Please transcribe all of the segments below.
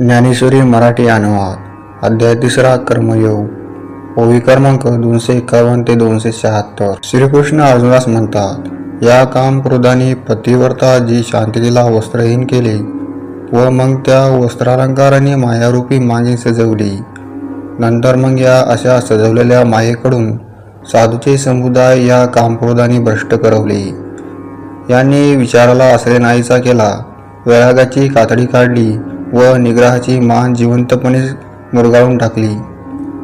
ज्ञानेश्वरी मराठी अनुवाद अध्याय तिसरा कर्मयोग. ओवी क्रमांक दोनशे एकावन्न ते दोनशे शहात्तर. श्रीकृष्ण अर्जुनास म्हणतात या काम क्रोधाने पतिव्रता जी शांततेला वस्त्रहीन केले व मग त्या वस्त्रालंकाराने मायारूपी मागे सजवली. नंतर मग या अशा सजवलेल्या मायेकडून साधूचे समुदाय या कामक्रोधाने भ्रष्ट करवले. यांनी विचाराला आश्रय नाहीसा केला. वैरागाची कातडी काढली. व निग्रहाची मान जिवंतपणे मुरगाळून टाकली.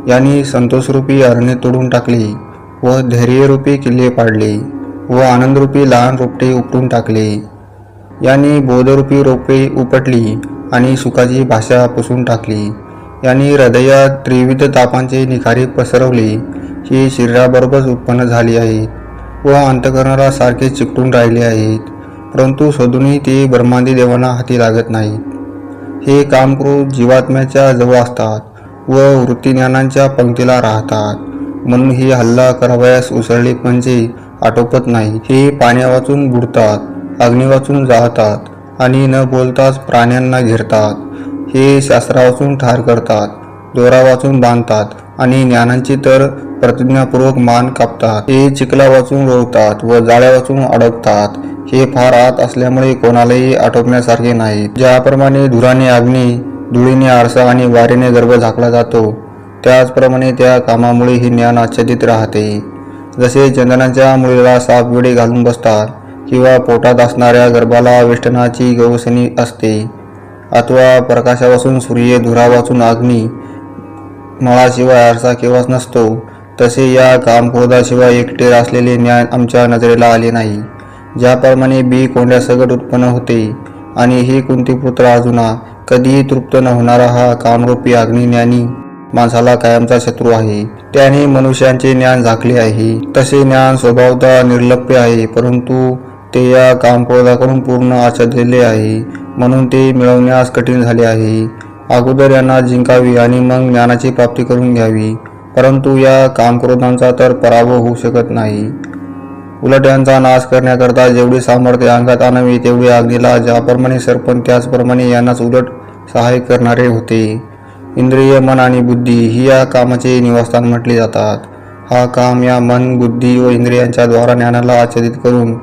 यांनी संतोषरूपी अरण्य तोडून टाकली व धैर्यरूपी किल्ले पाडले व आनंदरूपी लहान रोपटे उपटून टाकले. यांनी बोधरूपी रोपे उपटली आणि सुखाची भाषा पुसून टाकली. यांनी हृदयात त्रिविध तापांचे निखारे पसरवले. ही शरीराबरोबरच उत्पन्न झाली आहेत व अंतकरणाला सारखे चिकटून राहिले आहेत. परंतु शोधूनही ते ब्रह्मांदी देवांना हाती लागत नाहीत. हे कामक्रोध जीवात्म्याच्या जवळ असतात व वृत्तीज्ञानांच्या पंक्तीला राहतात. म्हणून ही हल्ला करावयास उसळले म्हणजे आटोपत नाही. हे पाण्या वाचून बुडतात अग्नी वाचून जाळतात आणि न बोलताच प्राण्यांना घेरतात. हे शास्त्रा वाचून ठार करतात दोरा वाचून बांधतात आणि ज्ञानांची तर प्रतिज्ञापूर्वक मान कापतात. हे चिखला वाचून रोवतात व जाळ्या वाचून अडकतात. हे फार आत असल्यामुळे कोणालाही आटोपण्यासारखे नाही ज्याप्रमाणे धुराने अग्नी धुळीने आरसा आणि वारेने गर्भ झाकला जातो त्याचप्रमाणे त्या कामामुळे हे ज्ञान आच्छादित राहते. जसे चंदनाच्या मुलीला साप विडे घालून बसतात किंवा पोटात असणाऱ्या गर्भाला वेष्टनाची गवसणी असते अथवा प्रकाशापासून सूर्य धुरा वाचून अग्नी मळाशिवाय आरसा केव्हाच नसतो तसे या कामक्रोधाशिवाय एकटे असलेले ज्ञान आमच्या नजरेला आले नाही. ज्याप्रमाणे बी कोंड्यासकट उत्पन्न होते आणि ही कुंतीपुत्र अजुना कधीही तृप्त न होणारा हा कामरूपी अग्निज्ञानी माणसाला कायमचा शत्रू आहे. त्याने मनुष्यांचे ज्ञान झाकले आहे. तसे ज्ञान स्वभावतः निर्लप्य आहे परंतु ते या कामक्रोधाकडून पूर्ण आच्छादलेले आहे म्हणून ते मिळवण्यास कठीण झाले आहे. अगोदर यांना जिंकावी आणि मग ज्ञानाची प्राप्ती करून घ्यावी. परंतु या कामक्रोधांचा तर पराभव होऊ शकत नाही. उलट यांचा नाश करण्याकरता जेवढे सामर्थ्य अंगात आणावे तेवढे अग्नीला ज्याप्रमाणे सरपण त्याचप्रमाणे यांनाच उलट सहाय्य करणारे होते. इंद्रिय मन आणि बुद्धी ही या कामाचे निवासस्थान म्हटले जातात. हा काम या मन बुद्धी व इंद्रियांच्या द्वारा ज्ञानाला आच्छादित करून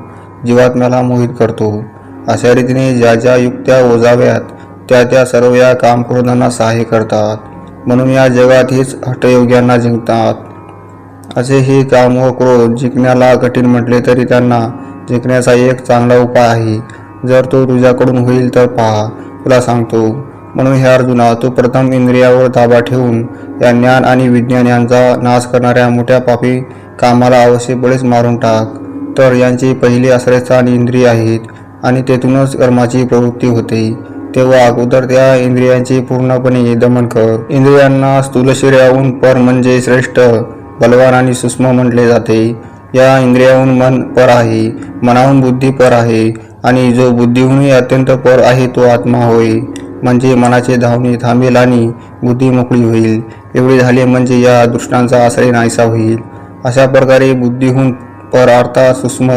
जीवात्म्याला मोहित करतो. अशा रीतीने ज्या ज्या युक्त्या ओजाव्यात त्या त्या सर्व या कामक्रोधांना सहाय्य करतात. म्हणून या जगात हेच हटयोग्यांना जिंकतात. असे हे काम व क्रोध जिंकण्याला कठीण म्हटले तरी त्यांना जिंकण्याचा एक चांगला उपाय आहे. जर तो तुझ्याकडून होईल तर पहा तुला सांगतो. म्हणून हे अर्जुना तू प्रथम इंद्रियावर ताबा ठेवून या ज्ञान आणि विज्ञान यांचा नाश करणाऱ्या मोठ्या पापी कामाला अवश्य बळीच मारून टाक. तर यांची पहिली आश्रयस्थान इंद्रिय आहेत आणि तेथूनच कर्माची प्रवृत्ती होते. तेव्हा अगोदर त्या इंद्रियांचे पूर्णपणे दमन कर. इंद्रियांना स्थूल शरीराहून पर म्हणजे श्रेष्ठ बलवान आणि सूक्ष्म म्हटले जाते. या इंद्रियाहून मन पर आहे मनाहून बुद्धी पर आहे आणि जो बुद्धीहूनही अत्यंत पर आहे तो आत्मा होय. म्हणजे मनाचे धावणे थांबेल आणि बुद्धी मोकळी होईल. एवढे झाले म्हणजे या दृष्टांचा आश्रय नाहीसा होईल. अशा प्रकारे बुद्धीहून पर अर्थात सूक्ष्म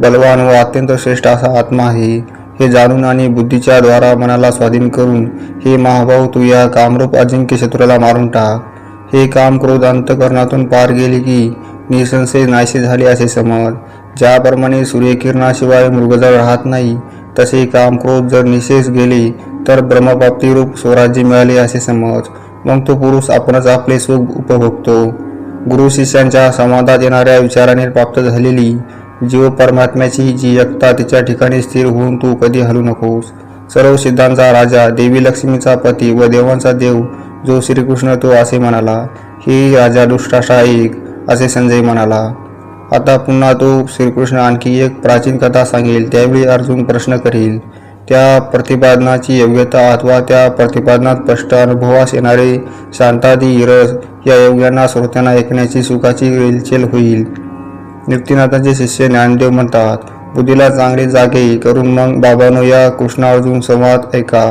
बलवान व अत्यंत श्रेष्ठ असा आत्मा आहे. हे जाणून आणि बुद्धीच्या द्वारा मनाला स्वाधीन करून हे महाभाऊ तू या कामरूप अजिंक्य शत्रूला मारून टाक. हे काम क्रोध अंतकरणातून पार गेले की निसंशय नाहीसे झाले असे समज. ज्याप्रमाणे सूर्यकिरणाशिवाय मृगजळ राहत नाही तसे काम क्रोध जर निशेष गेले तर ब्रह्मप्राप्तीरूप स्वराज्य मिळाले असे समज. मग तो पुरुष आपणच आपले सुख उपभोगतो. गुरु शिष्यांच्या संवादात येणाऱ्या विचाराने प्राप्त झालेली जीव परमात्म्याची जी एकता तिच्या ठिकाणी स्थिर होऊन तू कधी हलू नकोस. सर्व सिद्धांचा राजा देवी लक्ष्मीचा पती व देवांचा देव जो श्रीकृष्ण तो असे म्हणाला हे राजा दुष्टाशा एक असे संजय म्हणाला. आता पुन्हा तो श्रीकृष्ण आणखी एक प्राचीन कथा सांगेल त्यावेळी अर्जुन प्रश्न करील त्या प्रतिपादनाची योग्यता अथवा त्या प्रतिपादनात स्पष्ट अनुभवास येणारे शांतादी रस या योग्यांना श्रोत्यांना ऐकण्याची सुखाची रेलचेल होईल. निवृत्तीनाथांचे शिष्य ज्ञानदेव म्हणतात बुद्धीला चांगले जागे करून मग बाबानो या कृष्णार्जुन संवाद ऐका.